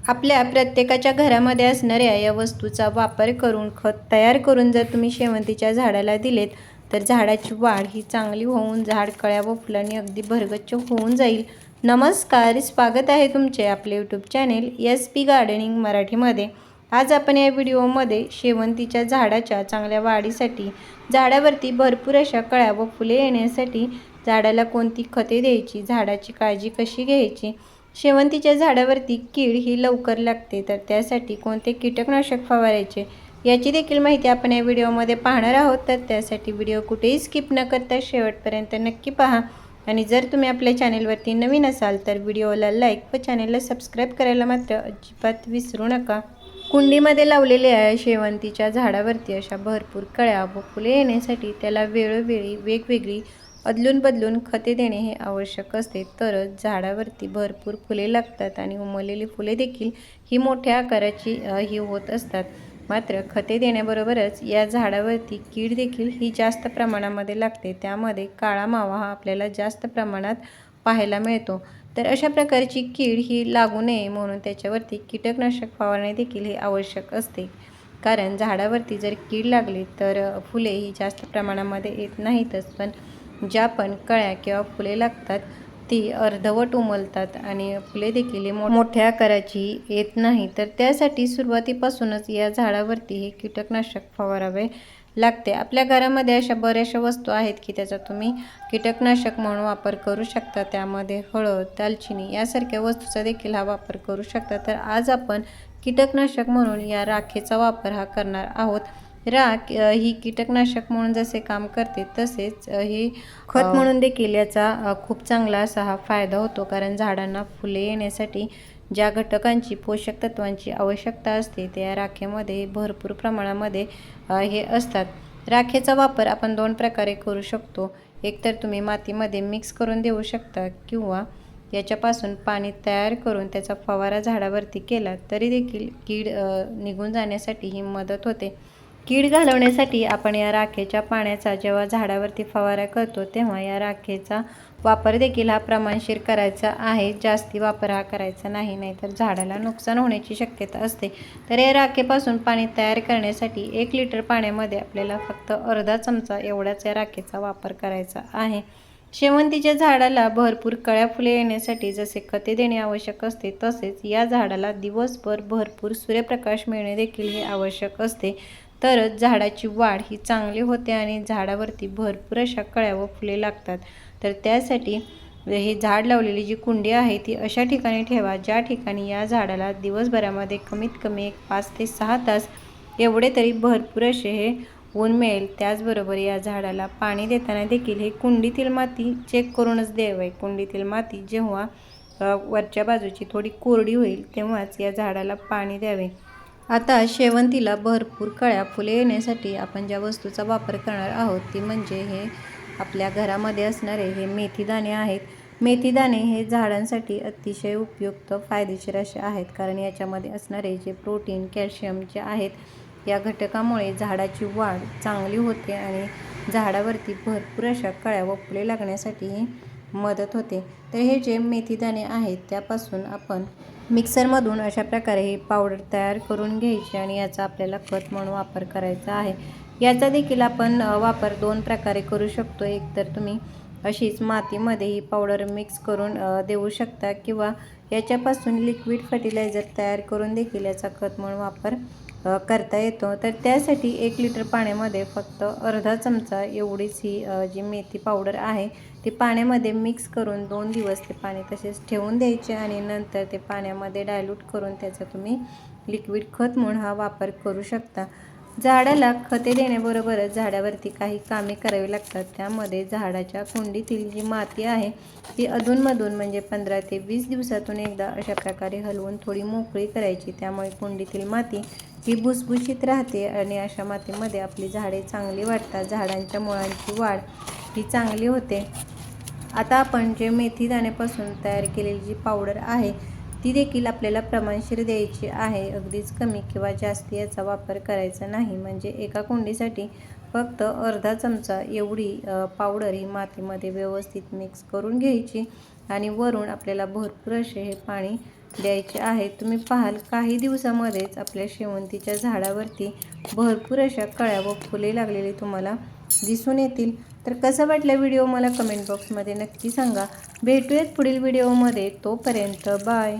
आपल्या प्रत्येकाच्या घरामध्ये असणाऱ्या या वस्तूचा वापर करून खत तयार करून जर तुम्ही शेवंतीच्या झाडाला दिलेत तर झाडाची वाढ ही चांगली होऊन झाड कळ्या व फुलांनी अगदी भरगच्च होऊन जाईल. नमस्कार स्वागत आहे तुमचे आपले YouTube channel S P gardening मराठीमध्ये. आज आपण या व्हिडिओमध्ये शेवंतीच्या झाडाच्या चांगल्या वाढीसाठी झाडावरती भरपूर अशा कळ्या व फुले येण्यासाठी झाडाला कोणती खते द्यायची झाडाची काळजी कशी घ्यायची शेवंतीच्या झाडावरती कीड ही लवकर लागते तर त्यासाठी कोणते कीटकनाशक फवारायचे याची देखील माहिती आपण या व्हिडिओमध्ये पाहणार आहोत. तर त्यासाठी व्हिडिओ कुठेही स्किप न करता शेवटपर्यंत नक्की पहा. आणि जर तुम्ही आपल्या चॅनेलवरती नवीन असाल तर व्हिडिओला लाईक व चॅनेलला सबस्क्राईब करायला मात्र अजिबात विसरू नका. कुंडीमध्ये लावलेल्या शेवंतीच्या झाडावरती अशा भरपूर कळ्या व फुले येण्यासाठी त्याला वेळोवेळी वेगवेगळी अदलून बदलून खते देणे हे आवश्यक असते. तरच झाडावरती भरपूर फुले लागतात आणि उमललेली फुले देखील ही मोठ्या आकाराची ही होत असतात. मात्र खते देण्याबरोबरच या झाडावरती कीड देखील ही जास्त प्रमाणामध्ये लागते. त्यामध्ये काळा मावा हा आपल्याला जास्त प्रमाणात पाहायला मिळतो. तर अशा प्रकारची कीड ही लागू नये म्हणून त्याच्यावरती कीटकनाशक फवारणे देखील हे आवश्यक असते. कारण झाडावरती जर कीड लागली तर फुले ही जास्त प्रमाणामध्ये येत नाहीतच. पण ज्या पण कळ्या किंवा फुले लागतात ती अर्धवट उमलतात आणि फुले देखील मो मोठ्या आकाराची येत नाही. तर त्यासाठी सुरुवातीपासूनच या झाडावरती हे कीटकनाशक फवारावे लागते. आपल्या घरामध्ये अशा बऱ्याचशा वस्तू आहेत की त्याचा तुम्ही कीटकनाशक म्हणून वापर करू शकता. त्यामध्ये हळद दालचिनी यासारख्या वस्तूचा देखील हा वापर करू शकता. तर आज आपण कीटकनाशक म्हणून या राखेचा वापर हा करणार आहोत. राख ही कीटकनाशक म्हणून जसे काम करते तसेच हे खत म्हणून देखील याचा खूप चांगला असा हा फायदा होतो. कारण झाडांना फुले येण्यासाठी ज्या घटकांची पोषक तत्वांची आवश्यकता असते त्या राखेमध्ये भरपूर प्रमाणामध्ये हे असतात. राखेचा वापर आपण दोन प्रकारे करू शकतो. एकतर तुम्ही मातीमध्ये मिक्स करून देऊ शकता किंवा याच्यापासून पाणी तयार करून त्याचा फवारा झाडावरती केला तरी देखील कीड निघून जाण्यासाठी ही मदत होते. कीड घालवण्यासाठी आपण या राखेच्या पाण्याचा जेव्हा झाडावरती फवारा करतो तेव्हा या राखेचा वापर देखील हा प्रमाणशीर करायचा आहे. जास्ती वापर हा करायचा नाही नाहीतर झाडाला नुकसान होण्याची शक्यता असते. तर या राखेपासून पाणी तयार करण्यासाठी एक लिटर पाण्यामध्ये आपल्याला फक्त अर्धा चमचा एवढाच या राखेचा वापर करायचा आहे. शेवंतीच्या झाडाला भरपूर कळ्या फुले येण्यासाठी जसे खते देणे आवश्यक असते तसेच या झाडाला दिवसभर भरपूर सूर्यप्रकाश मिळणे देखील हे आवश्यक असते. तरच झाडाची वाढ ही चांगली होते आणि झाडावरती भरपूर अशा कळ्या व फुले लागतात. तर त्यासाठी हे झाड लावलेली जी कुंडी आहे ती अशा ठिकाणी ठेवा ज्या ठिकाणी या झाडाला दिवसभरामध्ये कमीत कमी एक पाच ते सहा तास एवढे तरी भरपूर असे हे ऊन मिळेल. त्याचबरोबर या झाडाला पाणी देताना देखील हे कुंडीतील माती चेक करूनच द्यावे. कुंडीतील माती जेव्हा वरच्या बाजूची थोडी कोरडी होईल तेव्हाच या झाडाला पाणी द्यावे. आता शेवंतीला भरपूर कळ्या फुले येण्यासाठी आपण ज्या वस्तूचा वापर करणार आहोत ती म्हणजे हे आपल्या घरामध्ये असणारे हे मेथीदाणे आहेत. मेथीदाणे हे झाडांसाठी अतिशय उपयुक्त फायदेशीर असे आहेत कारण याच्यामध्ये असणारे जे प्रोटीन कॅल्शियम जे आहेत या घटकामुळे झाडाची वाढ चांगली होते आणि झाडावरती भरपूर अशा कळ्या व फुले लागण्यासाठी मदत होते. तर हे जे मेथीदाणे आहेत त्यापासून आपण मिक्सरमधून अशा प्रकारे ही पावडर तयार करून घ्यायची आणि याचा आपल्याला खत म्हणून वापर करायचा आहे. याचा देखील आपण वापर दोन प्रकारे करू शकतो. एक तर तुम्ही अशीच मातीमध्ये ही पावडर मिक्स करून देऊ शकता किंवा याच्यापासून लिक्विड फर्टिलायझर तयार करून देखील याचा खत म्हणून वापर करता येतो. तर त्यासाठी एक लिटर पाण्यामध्ये फक्त अर्धा चमचा एवढीच ही जी मेथी पावडर आहे ती पाण्यामध्ये मिक्स करून दोन दिवस ते पाणी तसेच ठेवून द्यायचे आणि नंतर ते पाण्यामध्ये डायल्यूट करून त्याचा तुम्ही लिक्विड खत म्हणून हा वापर करू शकता. झाडाला खते देण्याबरोबरच झाडावरती काही कामे करावी लागतात. त्यामध्ये झाडाच्या कुंडीतील जी माती आहे ती अधूनमधून म्हणजे पंधरा ते वीस दिवसातून एकदा अशा प्रकारे हलवून थोडी मोकळी करायची. त्यामुळे कुंडीतील माती ही भुसभुशीत राहते आणि अशा मातीमध्ये आपली झाडे चांगली वाढतात. झाडांच्या मुळांची वाढ ही चांगली होते. आता आपण जे मेथी दाण्यापासून तयार केलेली जी पावडर आहे ती देखील आपल्याला प्रमाणशीर द्यायची आहे. अगदीच कमी किंवा जास्त याचा वापर करायचा नाही. म्हणजे एका कुंडीसाठी फक्त अर्धा चमचा एवढी पावडर ही मातीमध्ये व्यवस्थित मिक्स करून घ्यायची आणि वरून आपल्याला भरपूर असे हे पाणी द्यायचे आहे. तुम्ही पाहाल काही दिवसामध्येच आपल्या शेवंतीच्या झाडावरती भरपूर अशा कळ्या व फुले लागलेली तुम्हाला दिसून येतील. तर कसं वाटलं व्हिडिओ मला कमेंट बॉक्समध्ये नक्की सांगा. भेटूयात पुढील व्हिडिओमध्ये. तोपर्यंत बाय.